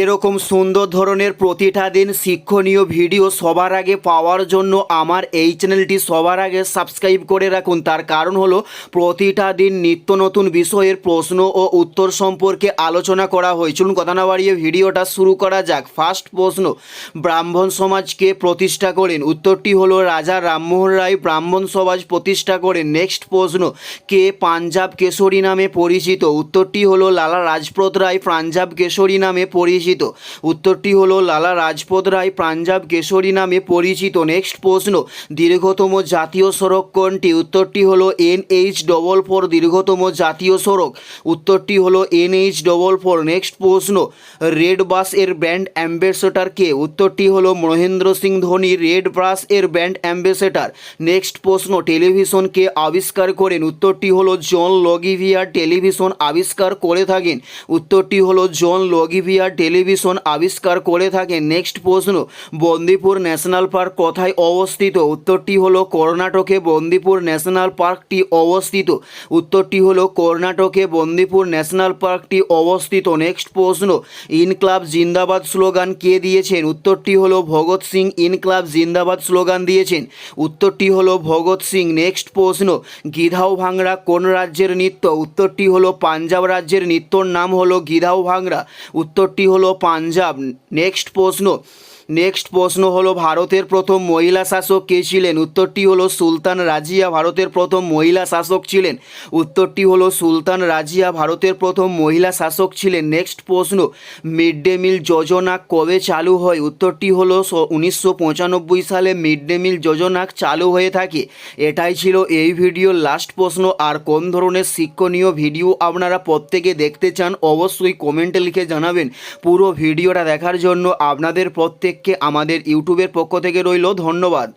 এরকম সুন্দর ধরনের প্রতিটা দিন শিক্ষণীয় ভিডিও সবার আগে পাওয়ার জন্য আমার এই চ্যানেলটি সবার আগে সাবস্ক্রাইব করে রাখুন। তার কারণ হলো, প্রতিটা দিন নিত্য নতুন বিষয়ের প্রশ্ন ও উত্তর সম্পর্কে আলোচনা করা হয়। চলুন কথা না বাড়িয়ে ভিডিওটা শুরু করা যাক। ফার্স্ট প্রশ্ন, ব্রাহ্মণ সমাজকে প্রতিষ্ঠা করেন। উত্তরটি হলো, রাজা রামমোহন রায় ব্রাহ্মণ সমাজ প্রতিষ্ঠা করেন। নেক্সট প্রশ্ন, কে পাঞ্জাব কেশরী নামে পরিচিত? উত্তরটি হলো, লালা রাজপথ রায় পাঞ্জাব কেশরী নামে পরিচিত। উত্তরটি হলো, লালা রাজপথ রায় পাঞ্জাব কেশরী নামে পরিচিত। নেক্সট প্রশ্ন, দীর্ঘতম জাতীয় সড়ক কোনটি? উত্তরটি হলো এনএইচ ডবল ফোর দীর্ঘতম জাতীয় সড়ক। উত্তরটি হলো এনএইচ ডবল ফোর নেক্সট প্রশ্ন, রেড বাসের ব্র্যান্ড অ্যাম্বাসেডর কে? উত্তরটি হলো, মহেন্দ্র সিং ধোনি, রেড বাসের ব্র্যান্ড অ্যাম্বাসেডর। নেক্সট প্রশ্ন টেলিভিশনকে আবিষ্কার করেন? উত্তরটি হলো, জন লগিভিয়ার টেলিভিশন আবিষ্কার করে থাকেন। উত্তরটি হলো, জন লগিভিয়ার টেলিভিশন আবিষ্কার করে থাকেন নেক্সট প্রশ্ন, বন্দিপুর ন্যাশনাল পার্ক কোথায় অবস্থিত? উত্তরটি হলো কর্ণাটকে বন্দিপুর ন্যাশনাল পার্কটি অবস্থিত। উত্তরটি হলো কর্ণাটকে বন্দিপুর ন্যাশনাল পার্কটি অবস্থিত। নেক্সট প্রশ্ন, ইনক্লাব জিন্দাবাদ স্লোগান কে দিয়েছেন? উত্তরটি হলো ভগৎ সিং ইনক্লাব জিন্দাবাদ স্লোগান দিয়েছেন। উত্তরটি হলো ভগৎ সিং। নেক্সট প্রশ্ন, গিধাও ভাংড়া কোন রাজ্যের নৃত্য? উত্তরটি হলো পাঞ্জাব রাজ্যের নৃত্যর নাম হলো গিধাও ভাংড়া উত্তরটি হলো পাঞ্জাব। নেক্সট প্রশ্ন নেক্সট প্রশ্ন হলো, ভারতের প্রথম মহিলা শাসক কে ছিলেন? উত্তরটি হলো, সুলতান রাজিয়া ভারতের প্রথম মহিলা শাসক ছিলেন। উত্তরটি হলো, সুলতান রাজিয়া ভারতের প্রথম মহিলা শাসক ছিলেন। নেক্সট প্রশ্ন, মিড ডে মিল যোজনা কবে চালু হয়? উত্তরটি হলো উনিশশো পঁচানব্বই সালে মিড ডে মিল যোজনা চালু হয়ে থাকে। এটাই ছিল এই ভিডিওর লাস্ট প্রশ্ন। আর কোন ধরনের শিক্ষণীয় ভিডিও আপনারা প্রত্যেকে দেখতে চান, অবশ্যই কমেন্টে লিখে জানাবেন। পুরো ভিডিওটা দেখার জন্য আপনাদের প্রত্যেককে আমাদের ইউটিউবের পক্ষ থেকে রইল ধন্যবাদ।